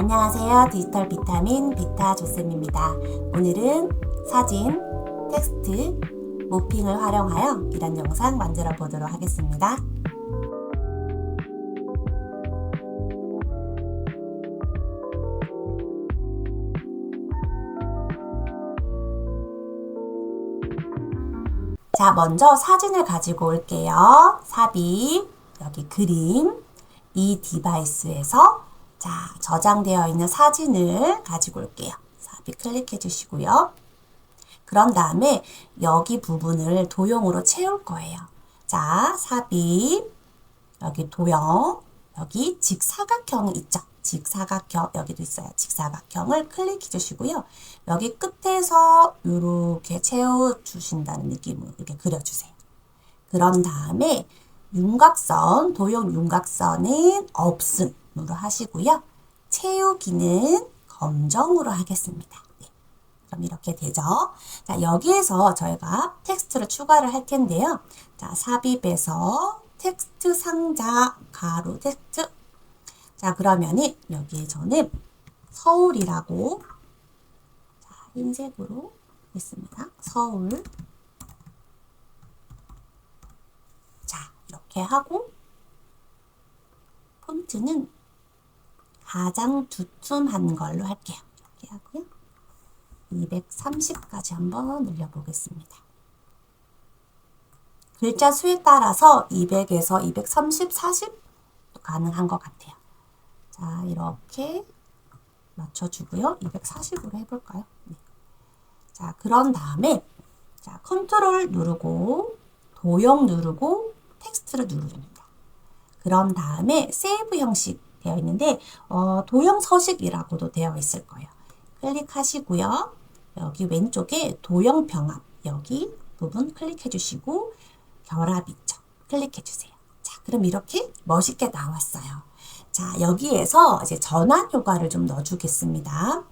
안녕하세요. 디지털 비타민 비타 조쌤입니다. 오늘은 사진, 텍스트, 모핑을 활용하여 이런 영상 만들어 보도록 하겠습니다. 자, 먼저 사진을 가지고 올게요. 삽입, 여기 그림, 이 디바이스에서 자, 저장되어 있는 사진을 가지고 올게요. 삽입 클릭해 주시고요. 그런 다음에 여기 부분을 도형으로 채울 거예요. 자, 삽입, 여기 도형, 여기 직사각형 있죠? 직사각형 여기도 있어요. 직사각형을 클릭해 주시고요. 여기 끝에서 이렇게 채워 주신다는 느낌으로 이렇게 그려주세요. 그런 다음에 윤곽선, 도형 윤곽선은 없음 으로 하시고요. 채우기는 검정으로 하겠습니다. 네. 그럼 이렇게 되죠. 자, 여기에서 저희가 텍스트를 추가를 할 텐데요. 자, 삽입에서 텍스트 상자, 가로 텍스트 자, 그러면은 여기에 저는 서울이라고 자, 흰색으로 했습니다. 서울. 자, 이렇게 하고 폰트는 가장 두툼한 걸로 할게요. 이렇게 하고요. 230까지 한번 늘려보겠습니다. 글자 수에 따라서 200에서 230, 40 가능한 것 같아요. 자, 이렇게 맞춰주고요. 240으로 해볼까요? 네. 자, 그런 다음에 자, 컨트롤 누르고 도형 누르고 텍스트를 누릅니다. 그런 다음에 세이브 형식 되어 있는데 어, 도형 서식이라고도 되어 있을 거예요. 클릭하시고요. 여기 왼쪽에 도형 병합 여기 부분 클릭해 주시고 결합 있죠. 클릭해 주세요. 자, 그럼 이렇게 멋있게 나왔어요. 자, 여기에서 이제 전환 효과를 좀 넣어주겠습니다.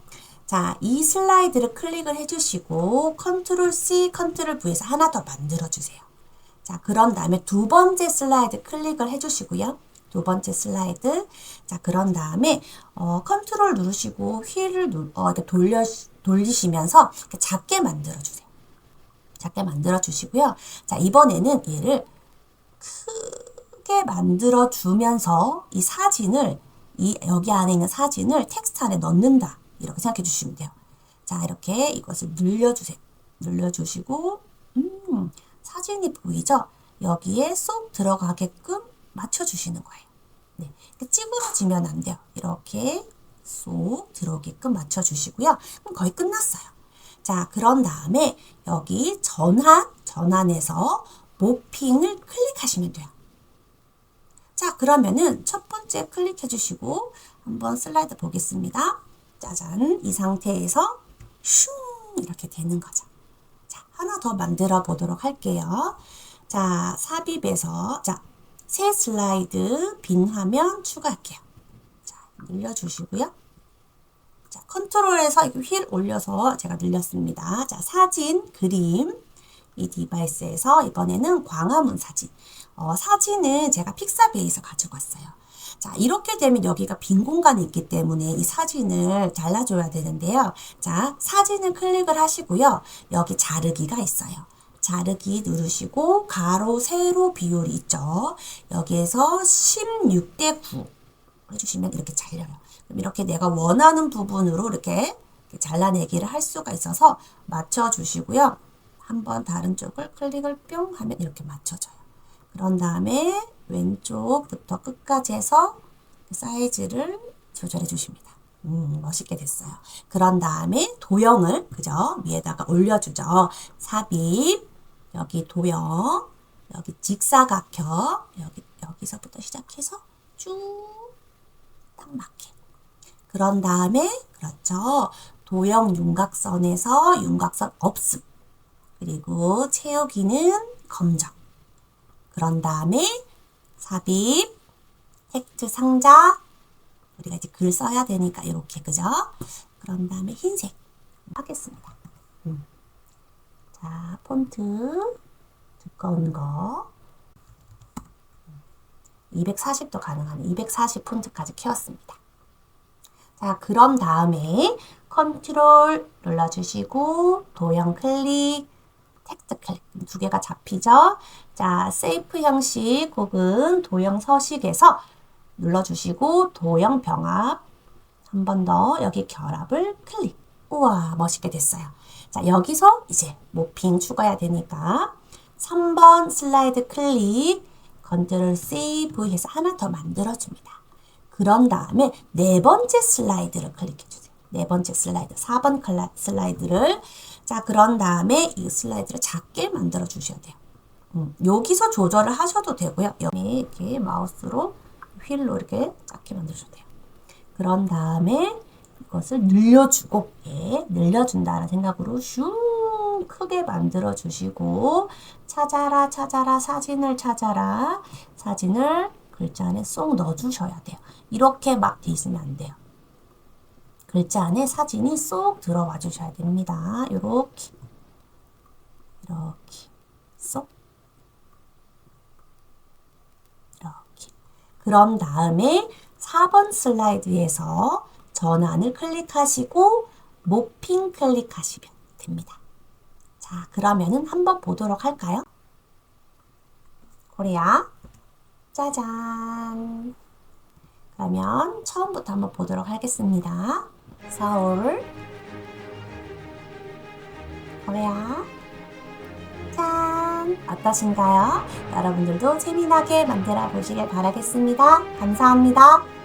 자, 이 슬라이드를 클릭을 해주시고 컨트롤 C, 컨트롤 V에서 하나 더 만들어주세요. 자, 그런 다음에 두 번째 슬라이드 클릭을 해주시고요. 두 번째 슬라이드. 자, 그런 다음에 어, 컨트롤 누르시고 휠을 누, 어, 이렇게 돌려, 돌리시면서 이렇게 작게 만들어 주세요. 작게 만들어 주시고요. 자, 이번에는 얘를 크 크게 만들어 주면서 이 사진을 이 여기 안에 있는 사진을 텍스트 안에 넣는다. 이렇게 생각해 주시면 돼요. 자, 이렇게 이것을 늘려 주세요. 늘려 주시고 음, 사진이 보이죠? 여기에 쏙 들어가게끔 맞춰 주시는 거예요. 네. 찌그러지면 안 돼요. 이렇게 쏙 들어오게끔 맞춰 주시고요. 그럼 거의 끝났어요. 자, 그런 다음에 여기 전환, 전환해서 모핑을 클릭하시면 돼요. 자, 그러면은 첫 번째 클릭해 주시고 한번 슬라이드 보겠습니다. 짜잔. 이 상태에서 슝 이렇게 되는 거죠. 자, 하나 더 만들어 보도록 할게요. 자, 삽입에서 자, 새 슬라이드 빈 화면 추가할게요. 자, 늘려 주시고요. 자, 컨트롤에서 휠 올려서 제가 늘렸습니다. 자, 사진, 그림 이 디바이스에서 이번에는 광화문 사진. 어, 사진은 제가 픽사베이에서 가지고 왔어요. 자, 이렇게 되면 여기가 빈 공간이 있기 때문에 이 사진을 잘라줘야 되는데요. 자, 사진을 클릭을 하시고요. 여기 자르기가 있어요. 자르기 누르시고 가로 세로 비율이 있죠. 여기에서 16대 9 해주시면 이렇게 잘려요. 그럼 이렇게 내가 원하는 부분으로 이렇게 잘라내기를 할 수가 있어서 맞춰주시고요. 한번 다른 쪽을 클릭을 뿅 하면 이렇게 맞춰져요. 그런 다음에 왼쪽부터 끝까지 해서 그 사이즈를 조절해 주십니다. 음, 멋있게 됐어요. 그런 다음에 도형을 그죠? 위에다가 올려주죠. 삽입, 여기 도형, 여기 직사각형, 여기 여기서부터 시작해서 쭉 딱 맞게. 그런 다음에 그렇죠. 도형 윤곽선에서 윤곽선 없음. 그리고 채우기는 검정. 그런 다음에 삽입, 텍스트 상자, 우리가 이제 글 써야 되니까 이렇게 그죠? 그런 다음에 흰색 하겠습니다. 음. 자, 폰트 두꺼운 거 240도 가능한 240 폰트까지 키웠습니다. 자, 그런 다음에 컨트롤 눌러주시고 도형 클릭, 텍스트 클릭 두 개가 잡히죠. 자, 세이프 형식 혹은 도형 서식에서 눌러주시고 도형 병합 한 번 더 여기 결합을 클릭. 우와 멋있게 됐어요. 자 여기서 이제 모핑 추가해야 되니까 3번 슬라이드 클릭 컨트롤 C V 해서 하나 더 만들어줍니다. 그런 다음에 네 번째 슬라이드를 클릭해주세요. 네 번째 슬라이드, 4번 클라, 슬라이드를 자 그런 다음에 이 슬라이드를 작게 만들어 주셔야 돼요. 음, 여기서 조절을 하셔도 되고요. 여기 이렇게 마우스로 휠로 이렇게 작게 만들어줘도 돼요. 그런 다음에 이 것을 늘려주고 예, 늘려준다는 생각으로 슝 크게 만들어 주시고 찾아라 찾아라 사진을 찾아라 사진을 글자 안에 쏙 넣어 주셔야 돼요. 이렇게 막 돼 있으면 안 돼요. 글자 안에 사진이 쏙 들어와 주셔야 됩니다. 이렇게 이렇게 쏙 이렇게 그런 다음에 4번 슬라이드에서 전환을 클릭하시고 모핑 클릭하시면 됩니다. 자, 그러면은 한번 보도록 할까요? 코리아. 짜잔. 그러면 처음부터 한번 보도록 하겠습니다. 서울. 코리아. 짠. 어떠신가요? 여러분들도 재미나게 만들어 보시길 바라겠습니다. 감사합니다.